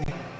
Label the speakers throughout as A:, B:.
A: Okay.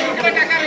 A: ही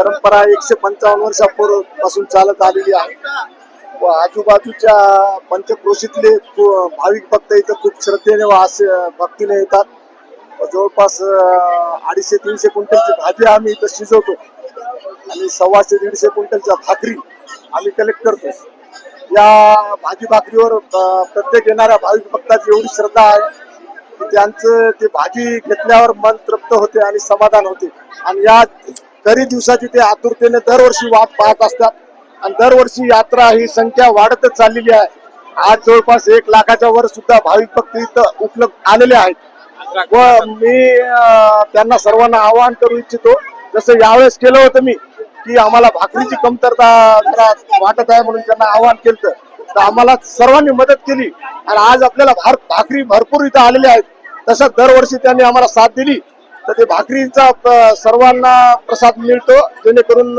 A: परंपरा एकशे पंचावन्न वर्षापूर्वपासून चालत आलेली आहे. व आजूबाजूच्या पंचक्रोशीतले भाविक भक्त इथं खूप श्रद्धेने व असे भक्तीने येतात. व जवळपास अडीचशे तीनशे क्विंटलची भाजी आम्ही इथं शिजवतो. आणि सव्वाशे दीडशे क्विंटलच्या भाकरी आम्ही कलेक्ट करतो. या भाजी भाकरीवर प्रत्येक येणाऱ्या भाविक भक्ताची एवढी श्रद्धा आहे की त्यांचं ते भाजी घेतल्यावर मन तृप्त होते आणि समाधान होते. आणि या तरी दिवसाची ते आतुरतेने दरवर्षी वाट पाहत असतात. आणि दरवर्षी यात्रा ही संख्या वाढतच चाललेली आहे. आज जवळपास एक लाखाच्या वर सुद्धा भाविक भक्त इथं उपलब्ध आलेले आहेत. व मी त्यांना सर्वांना आवाहन करू इच्छितो जसं यावेळेस केलं होतं मी की आम्हाला भाकरीची कमतरता जरा वाटत आहे म्हणून त्यांना आवाहन केलं तर आम्हाला सर्वांनी मदत केली. आणि आज आपल्याला भार भाकरी भरपूर इथं आलेले आहेत. तसंच दरवर्षी त्यांनी आम्हाला साथ दिली. तर ते भाकरीचा प- सर्वांना प्रसाद मिळतो जेणेकरून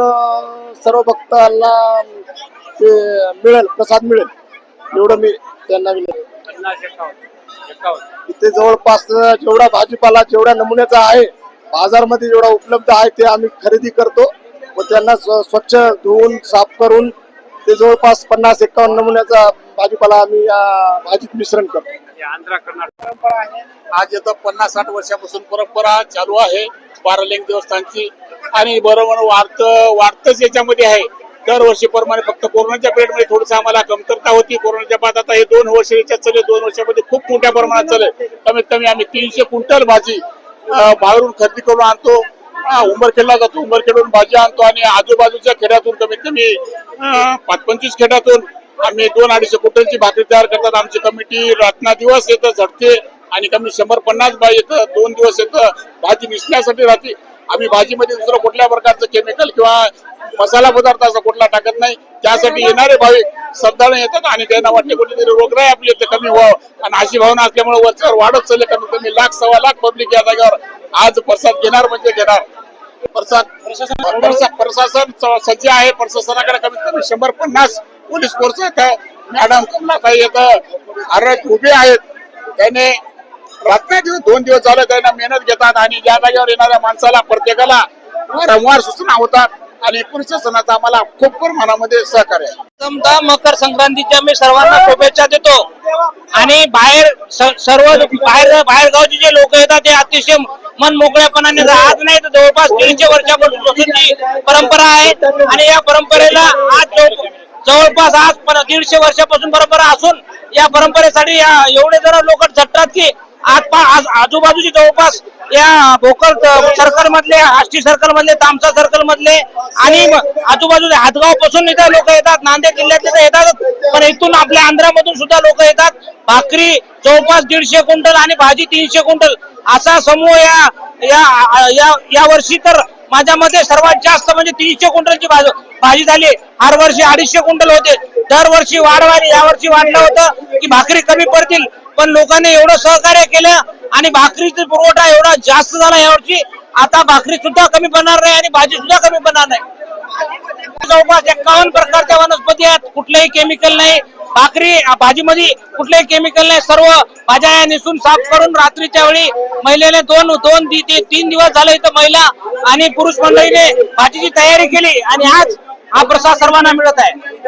A: सर्व भक्तांना ते मिळेल प्रसाद मिळेल. एवढं मी त्यांना विनंती इथे जवळपास जेवढा भाजीपाला जेवढ्या नमुन्याचा आहे बाजारमध्ये जेवढा उपलब्ध आहे ते आम्ही खरेदी करतो. व त्यांना स्व- स्वच्छ धुवून साफ करून ते जवळपास पन्नास एकावन्न नमुन्याचा भाजीपाला आम्ही भाजीत मिश्रण करतो.
B: म्हणजे आंध्रा कर्नाटक आज येतं पन्नास साठ वर्षापासून परंपरा चालू आहे बारालिंग देवस्थानची. आणि बरोबर वाढत वाढतच याच्यामध्ये आहे. दरवर्षी प्रमाणे फक्त कोरोनाच्या पिरियडमध्ये मध्ये आम्हाला कमतरता होती. कोरोनाच्या बाद आता हे दोन वर्ष याच्यात चालले दोन वर्षामध्ये खूप मोठ्या प्रमाणात चालेल कमीत कमी आम्ही तीनशे क्विंटल भाजी बाहेरून खरेदी करून आणतो. उंबरखेडला जातो. उंबरखेडून भाजी आणतो. आणि आजूबाजूच्या खेड्यातून कमीत कमी पाच पंचवीस खेड्यातून आम्ही दोन अडीचशे क्विंटलची भाकरी तयार करतात. आमची कमिटी रातना दिवस येतं झडते आणि कमी शंभर पन्नास बाय येतं दोन दिवस येतं. भाजी निसण्यासाठी राहते. आम्ही भाजीमध्ये दुसरं कुठल्या प्रकारचं केमिकल किंवा मसाला पदार्थ असा कुठला टाकत नाही. त्यासाठी येणारे भाविक श्रद्धाने येतात आणि त्यांना वाटते कुठेतरी रोगराई आपली येते कमी व्हावं. आणि अशी भावना असल्यामुळे वरच्यावर वाढत चालले कमीत कमी लाख सव्वा लाख पब्लिक या जागेवर आज प्रसाद घेणार म्हणजे घेणार. प्रसाद प्रशासन प्रशासन सज्ज आहे. प्रशासनाकडे कमीत कमी शंभर पन्नास पोलीस फोर्स येतं मॅडम कमलाताई येतं आरत उभे आहेत. त्याने रात्र दिवस दोन दिवस झाले त्यांना मेहनत घेतात आणि ज्या जागेवर येणाऱ्या माणसाला प्रत्येकाला वारंवार सूचना होतात आणि प्रशासनाचा आम्हाला खूप प्रमाणामध्ये सहकार्य आहे.
C: मकर संक्रांतीच्या मी सर्वांना शुभेच्छा देतो. आणि बाहेर सर्व बाहेर बाहेर गावचे जे लोक येतात ते अतिशय मन मोकळ्यापणाने राहत नाही तर जवळपास दीडशे वर्षापासून परंपरा आहे. आणि या परंपरेला आज जवळपास आज पर- दीडशे वर्षापासून परंपरा असून या परंपरेसाठी एवढे जण लोक झटतात की आज आज आजूबाजूची जवळपास या भोकर सर्कल मधले आष्टी सर्कल मधले तामसा सर्कल मधले आणि आजूबाजूला हातगावपासून इथं लोक येतात. नांदेड जिल्ह्यातले तर येतात पण इथून आपल्या आंध्रामधून सुद्धा लोक येतात. भाकरी जवळपास दीडशे क्विंटल आणि भाजी तीनशे क्विंटल. असा समूह या या या या वर्षी तर माझ्या मते सर्वात जास्त म्हणजे तीनशे क्विंटलची भाजी झाली. हर वर्षी अडीचशे क्विंटल होते. दरवर्षी वाढवायला यावर्षी वाढलं होतं की भाकरी कमी पडतील. पण लोकांनी एवढं सहकार्य केलं आणि भाकरीचा पुरवठा एवढा जास्त झाला यावर्षी. आता भाकरी सुद्धा कमी पडणार नाही आणि भाजी सुद्धा कमी पडणार नाही. जवळपास एकावन्न प्रकारच्या वनस्पती आहेत. कुठलेही केमिकल नाही. भाकरी भाजीमध्ये कुठलेही केमिकल नाही. सर्व भाज्या या निसून साफ करून रात्रीच्या वेळी महिलेने दोन दोन तीन दिवस झाले इथं महिला आणि पुरुष मंडळीने भाजीची तयारी केली आणि आज हा प्रसाद सर्वांना मिळत आहे.